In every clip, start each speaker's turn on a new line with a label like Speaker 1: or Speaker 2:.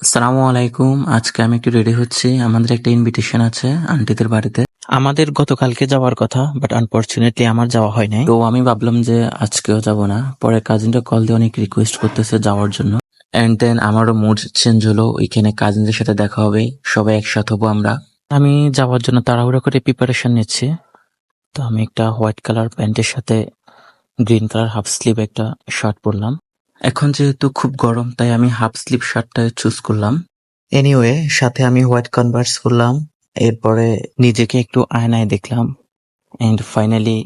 Speaker 1: আসসালামু আলাইকুম। আজকে আমি একটু রেডি হচ্ছি। আমাদের একটা ইনভিটেশন আছে আন্টিদের বাড়িতে। আমাদের গতকালকে যাওয়ার কথা বাট আনফরচুনেটলি আমার যাওয়া হয় নাই। তো আমি ভাবলাম যে আজকেও যাব না। পরে কাজিনটা কল দিয়ে অনেক রিকোয়েস্ট করতেছে যাওয়ার জন্য। এন্ড দেন আমারও মুড চেঞ্জ হলো। ওইখানে কাজিনদের সাথে দেখা হবে। সবাই একসাথে হব আমরা। আমি যাওয়ার জন্য তাড়াহুড়ো করে প্রিপারেশন নিচ্ছি। তো আমি একটা হোয়াইট কালার প্যান্টের সাথে গ্রিন কালার হাফ স্লিভ একটা শার্ট পরলাম। এখন যেহেতু খুব গরম, তাই আমি হাফ স্লিভ শার্টটা চুজ করলাম। এনিওয়ে সাথে আমি হোয়াইট কনভার্স করলাম, এরপরে নিজেকে একটু আয়নায় দেখলাম এন্ড ফাইনালি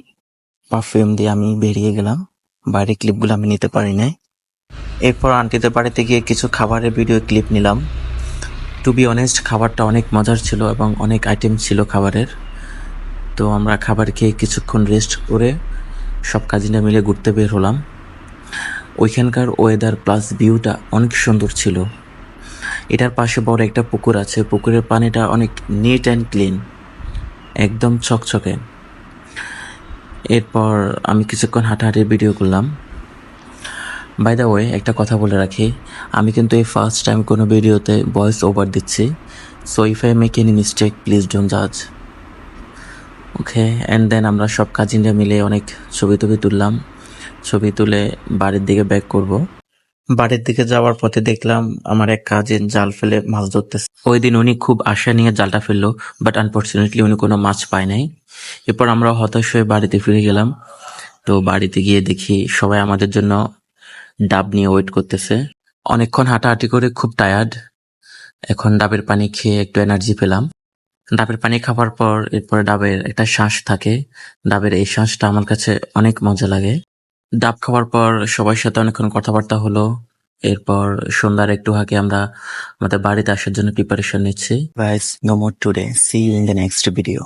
Speaker 1: পারফিউম দিয়ে আমি বেরিয়ে গেলাম। বাইরের ক্লিপগুলো আমি নিতে পারি নাই। এরপর আন্টিদের বাড়িতে গিয়ে কিছু খাবারের ভিডিও ক্লিপ নিলাম। টু বি অনেস্ট খাবারটা অনেক মজার ছিল এবং অনেক আইটেম ছিল খাবারের। তো আমরা খাবার খেয়ে কিছুক্ষণ রেস্ট করে সব কাজিনরা মিলে ঘুরতে বের হলাম। ওইখানকার ওয়েদার প্লাস ভিউটা অনেক সুন্দর ছিল। এটার পাশে বড় একটা পুকুর আছে, পুকুরের পানিটা অনেক নিট অ্যান্ড ক্লিন একদম ছকছকে। এরপর আমি কিছুক্ষণ হাঁটাহাঁটির ভিডিও করলাম। বাই দ্য ওয়ে একটা কথা বলে রাখি, আমি কিন্তু এই ফার্স্ট টাইম কোনো ভিডিওতে ভয়েস ওভার দিচ্ছি so if I make any mistake please don't জাজ ওকে অ্যান্ড দেন আমরা সব কাজিনরা মিলে অনেক ছবি টবি তুললাম। ছবি তুলে বাড়ির দিকে ব্যাক করব। বাড়ির দিকে যাওয়ার পথে দেখলাম আমার এক কাজিন জাল ফেলে মাছ ধরতেছে। ওই দিন উনি খুব আশা নিয়ে জালটা ফেলল বাট আনফর্চুনেটলি উনি কোনো মাছ পায় নাই। এরপর আমরা হতাশ হয়ে বাড়িতে ফিরে গেলাম। তো বাড়িতে গিয়ে দেখি সবাই আমাদের জন্য ডাব নিয়ে ওয়েট করতেছে। অনেকক্ষণ হাঁটাহাঁটি করে খুব টায়ার্ড এখন ডাবের পানি খেয়ে একটু এনার্জি পেলাম। ডাবের পানি খাবার পর এরপরে ডাবের একটা শ্বাস থাকে। ডাবের এই শ্বাসটা আমার কাছে অনেক মজা লাগে। ডাব খাওয়ার পর সবার সাথে অনেকক্ষণ কথাবার্তা হলো। এরপর সন্ধ্যার একটু আগে আমরা আমাদের বাড়িতে আসার জন্য প্রিপারেশন নিচ্ছি। Guys no more today see you in the next video